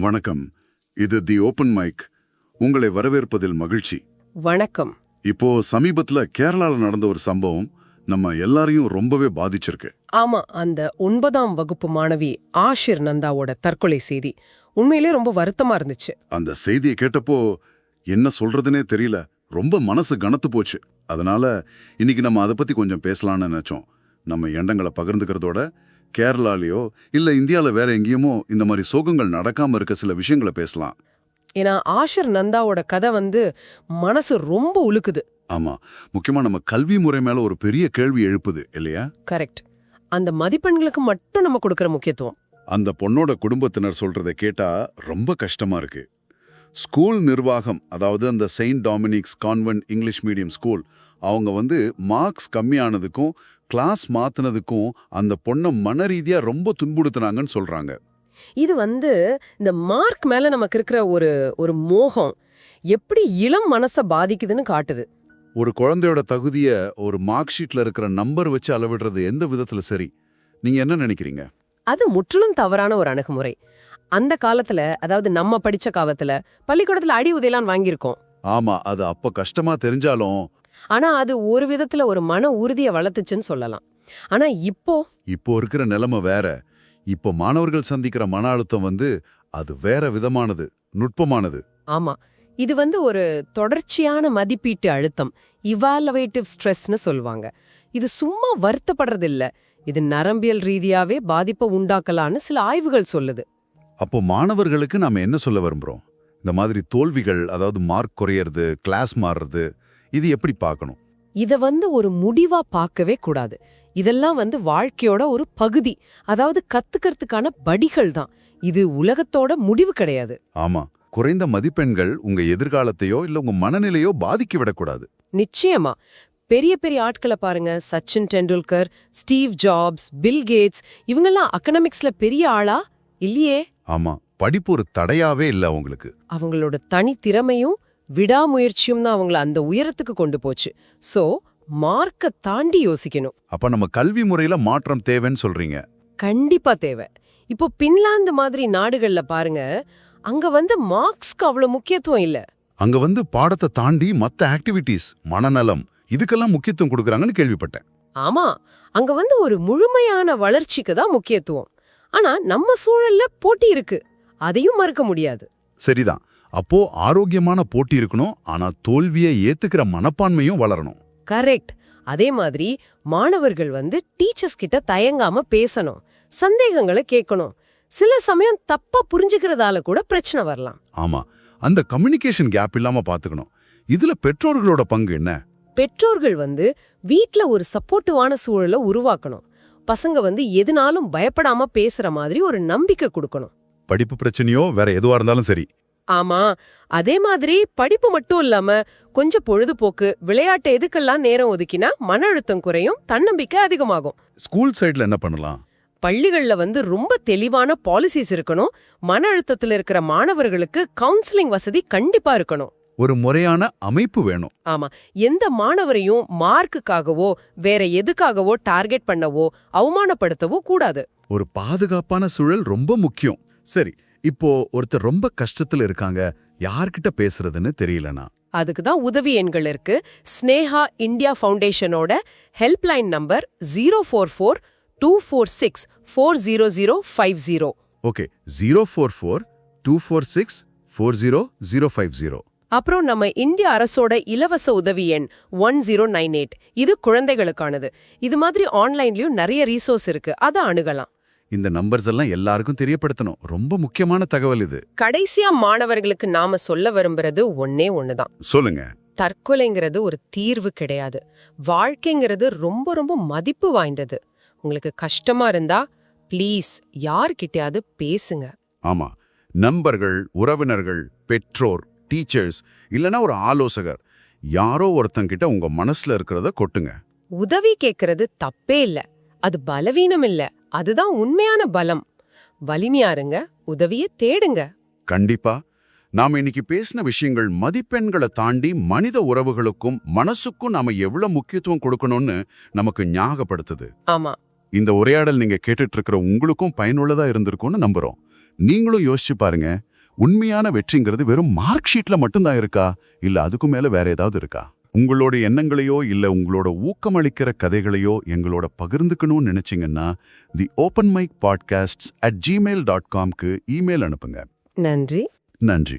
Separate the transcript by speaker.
Speaker 1: வணக்கம். இது தி open mic. உங்களை வரவேற்பதில் மகிழ்ச்சி.
Speaker 2: வணக்கம்.
Speaker 1: இப்போ சமீபத்துல கேரளால நடந்த ஒரு சம்பவம் நம்ம எல்லாரையும் ரொம்பவே பாதிச்சிருக்கு.
Speaker 2: ஆமா அந்த ஒன்பதாம் வகுப்பு மாணவி ஆஷிர் நந்தாவோட தற்கொலை செய்தி உண்மையிலே ரொம்ப வருத்தமா இருந்துச்சு.
Speaker 1: அந்த செய்தியை கேட்டப்போ என்ன சொல்றதுனே தெரியல. ரொம்ப மனசு கனத்து போச்சு. அதனால இன்னைக்கு நம்ம அதை பத்தி கொஞ்சம் பேசலாம்னு நினைச்சோம். நம்ம எண்ணங்களை பகிர்ந்துக்கிறதோட கேரளாலேயோ இல்ல இந்தியால வேற எங்கேயுமோ இந்த மாதிரி சோகங்கள் நடக்காம இருக்க சில விஷயங்களை பேசலாம்.
Speaker 2: ஏன்னா ஆஷிர் நந்தாவோட கதை வந்து மனசு ரொம்ப உலுக்குது.
Speaker 1: ஆமா. முக்கியமா நம்ம கல்வி முறை மேல ஒரு பெரிய கேள்வி எழுப்புது இல்லையா?
Speaker 2: கரெக்ட். அந்த மதிப்பெண்களுக்கு மட்டும் நம்ம கொடுக்கற முக்கியத்துவம்.
Speaker 1: அந்த பொண்ணோட குடும்பத்தினர் சொல்றதை கேட்டா ரொம்ப கஷ்டமா இருக்கு. ஸ்கூல் நிர்வாகம் அதாவது அந்த saint Dominic's convent English medium school அவங்க வந்து மார்க்ஸ் கம்மியானதுக்கும் கிளாஸ் மாத்துனதுக்கும் அந்த பொண்ணை மன ரீதியா ரொம்ப துன்புறுத்துனாங்கன்னு சொல்றாங்க.
Speaker 2: இது வந்து இந்த மார்க் மேல நமக்கு இருக்கிற ஒரு ஒரு மோகம் எப்படி இளம் மனச பாதிக்குதுன்னு காட்டுது.
Speaker 1: ஒரு குழந்தையோட தகுதிய ஒரு மார்க் ஷீட்ல இருக்கிற நம்பர் வச்சு அளவிடுறது எந்த விதத்துல சரி? நீங்க என்ன நினைக்கிறீங்க?
Speaker 2: அது முற்றிலும் தவறான ஒரு அணுகுமுறை. அந்த காலத்துல அதாவது நம்ம படிச்ச காலத்துல பள்ளிக்கூடத்துல அடி உதையெல்லாம் வாங்கியிருக்கோம்.
Speaker 1: ஆமா அது அப்ப கஷ்டமா தெரிஞ்சாலும்
Speaker 2: ஆனா அது ஒரு விதத்துல ஒரு மன உறுதியை வளர்த்துச்சுன்னு சொல்லலாம். ஆனா இப்போ
Speaker 1: இப்போ இருக்கிற நிலைமை வேற. இப்போ மாணவர்கள் சந்திக்கிற மன அழுத்தம் வந்து அது வேற விதமானது நுட்பமானது.
Speaker 2: ஆமா. இது வந்து ஒரு தொடர்ச்சியான மதிப்பீட்டு அழுத்தம். இவாலுவேட்டிவ் ஸ்ட்ரெஸ்னு சொல்லுவாங்க. இது சும்மா வருத்தப்படுறது இல்ல இது நரம்பியல் ரீதியாவே பாதிப்பை உண்டாக்கலான்னு சில ஆய்வுகள் சொல்லுது.
Speaker 1: அப்போ மாணவர்களுக்கு நாம என்ன சொல்ல விரும்புறோம்? இந்த மாதிரி தோல்விகள் அதாவது மார்க் குறையறது கிளாஸ் மாறுறது இது எப்படி பார்க்கணும்?
Speaker 2: இத வந்து ஒரு முடிவா பார்க்கவே கூடாது. இதெல்லாம் வந்து வாழ்க்கையோட ஒரு பகுதி. அதாவது கத்துக்கிறதுக்கான படிகள் தான். இது உலகத்தோட முடிவு கிடையாது.
Speaker 1: ஆமா. குறைந்த மதிப்பெண்கள் உங்க எதிர்காலத்தையோ இல்ல உங்க மனநிலையோ பாதிக்க விடக்கூடாது.
Speaker 2: நிச்சயமா. பெரிய பெரிய ஆட்களை பாருங்க. Sachin Tendulkar Steve Jobs Bill Gates. இவங்கெல்லாம் அகனாமிக்ஸ்ல பெரிய ஆளா? இல்லையே.
Speaker 1: ஆமா. படிப்பு ஒரு தடையாவே இல்ல அவங்களுக்கு.
Speaker 2: அவங்களோட தனித்திறமையும் விடாமுயற்சியும் தான் அவங்கள அந்த உயரத்துக்கு கொண்டு போச்சு. சோ மார்க்க தாண்டி யோசிக்கணும்.
Speaker 1: அப்ப நம்ம கல்வி முறையில மாற்றம் தேவைன்னு சொல்றீங்க.
Speaker 2: கண்டிப்பா தேவை. இப்போ பின்லாந்து மாதிரி நாடுகள்ல பாருங்க அங்க வந்து மார்க்ஸ்க்கு அவ்வளவு முக்கியத்துவம் இல்ல.
Speaker 1: அங்க வந்து பாடத்தை தாண்டி மத்த ஆக்டிவிட்டீஸ் மனநலம் இதுக்கெல்லாம் முக்கியத்துவம் கொடுக்கறாங்கன்னு கேள்விப்பட்டேன்.
Speaker 2: ஆமா அங்க வந்து ஒரு முழுமையான வளர்ச்சிக்கு தான் முக்கியத்துவம். ஆனா நம்ம சூழல்ல போட்டி இருக்கு. அதையும் மறுக்க முடியாது.
Speaker 1: சரிதான். அப்போ ஆரோக்கியமான போட்டி இருக்கணும் ஆனா தோல்வியை ஏத்துக்கிற மனப்பான்மையும் வளரணும்.
Speaker 2: கரெக்ட். அதே மாதிரி மாணவர்கள் வந்து டீச்சர்ஸ் கிட்ட தயங்காம பேசணும் சந்தேகங்களை கேட்கணும். சில சமயம் தப்பா புரிஞ்சுக்கிறதால கூட பிரச்சனை வரலாம்.
Speaker 1: ஆமா. அந்த கம்யூனிகேஷன் கேப் இல்லாம பாத்துக்கணும். இதுல பெற்றோர்களோட பங்கு என்ன?
Speaker 2: பெற்றோர்கள் வந்து வீட்ல ஒரு சப்போர்ட்டிவான சூழலை உருவாக்கணும். பசங்க வந்து எதுனாலும் பயப்படாம பேசுற மாதிரி ஒரு நம்பிக்கை கொடுக்கணும்.
Speaker 1: படிப்பு பிரச்சனையோ வேற எதுவா இருந்தாலும் சரி
Speaker 2: ஆமா அதே மாதிரி படிப்பு மட்டும் இல்லாம கொஞ்சம் பொழுதுபோக்கு விளையாட்டு எதுக்கெல்லாம் நேரம் ஒதுக்கினா மன அழுத்தம் குறையும் தன்னம்பிக்கை அதிகமாகும்.
Speaker 1: ஸ்கூல் சைடுல என்ன பண்ணலாம்?
Speaker 2: பள்ளிகள்ல வந்து ரொம்ப தெளிவான பாலிசிஸ் இருக்கணும். மன அழுத்தத்துல இருக்கிற மாணவர்களுக்கு கவுன்சிலிங் வசதி கண்டிப்பா இருக்கணும்.
Speaker 1: ஒரு முறையான அமைப்பு வேணும்.
Speaker 2: ஆமா எந்த மாணவரையும் மார்க்குக்காகவோ வேற எதுக்காகவோ டார்கெட் பண்ணவோ அவமானப்படுத்தவோ கூடாது.
Speaker 1: ஒரு பாதுகாப்பான சூழல் ரொம்ப முக்கியம். சரி இப்போ ஒருத்தர் ரொம்ப கஷ்டத்துல இருக்காங்க யார்கிட்ட பேசுறதுன்னு தெரியலனா
Speaker 2: அதுக்கு தான் உதவி எண்கள் இருக்கு. Sneha India ஃபவுண்டேஷனோட helpline number zero four four two four six four zero zero five zero
Speaker 1: okay zero four four two four six four zero zero five zero
Speaker 2: அப்புறம் நம்ம இந்திய அரசோட இலவச உதவி எண் ஒன் ஜீரோ நைன் எயிட் இது குழந்தைகளுக்கானது. இது மாதிரி ஆன்லைன்லயும் நிறைய ரீசோர்ஸ் இருக்கு. அதை அணுகலாம்.
Speaker 1: இந்த நம்பர்ஸ் எல்லாம் எல்லாருக்கும் தெரியப்படுத்தணும். ரொம்ப முக்கியமான தகவல் இது.
Speaker 2: கடைசியா மாணவர்களுக்கு நாம சொல்ல விரும்புறது ஒன்னே ஒண்ணுதான்.
Speaker 1: சொல்லுங்க.
Speaker 2: தற்கொலைங்கிறது ஒரு தீர்வு கிடையாது. வாழ்க்கைங்கிறது ரொம்ப ரொம்ப மதிப்பு வாய்ந்தது. உங்களுக்கு கஷ்டமா இருந்தா ப்ளீஸ் யார்கிட்டயாவது பேசுங்க.
Speaker 1: ஆமா. நண்பர்கள் உறவினர்கள் பெற்றோர் டீச்சர்ஸ் இல்லனா ஒரு ஆலோசகர் யாரோ ஒருத்தங்கிட்ட உங்க மனசுல இருக்கிறத கொட்டுங்க.
Speaker 2: உதவி கேக்குறது தப்பே இல்ல. அது பலவீனம் இல்ல அதுதான் உண்மையான பலம். வலிமையா இருங்க உதவிய தேடுங்க.
Speaker 1: கண்டிப்பா. நாம இன்னைக்கு பேசின விஷயங்கள் மதிப்பெண்களை தாண்டி மனித உறவுகளுக்கும் மனசுக்கும் நாம எவ்வளவு முக்கியத்துவம் கொடுக்கணும்னு நமக்கு ஞாபகப்படுத்துது.
Speaker 2: ஆமா.
Speaker 1: இந்த உரையாடல் நீங்க கேட்டுட்டு இருக்கிற உங்களுக்கும் பயனுள்ளதா இருந்திருக்கும்னு நம்புறோம். நீங்களும் யோசிச்சு பாருங்க உண்மையான வெற்றிங்கிறது வெறும் மார்க் ஷீட்ல மட்டும்தான் இருக்கா? இல்ல அதுக்கும் மேல வேற ஏதாவது இருக்கா? உங்களோட எண்ணங்களையோ இல்ல உங்களோட ஊக்கமளிக்கிற கதைகளையோ எங்களோட பகிர்ந்துக்கணும்னு நினைச்சீங்கன்னா the open mic podcasts at Gmail dot காம்க்கு email அனுப்புங்க.
Speaker 2: நன்றி.
Speaker 1: நன்றி.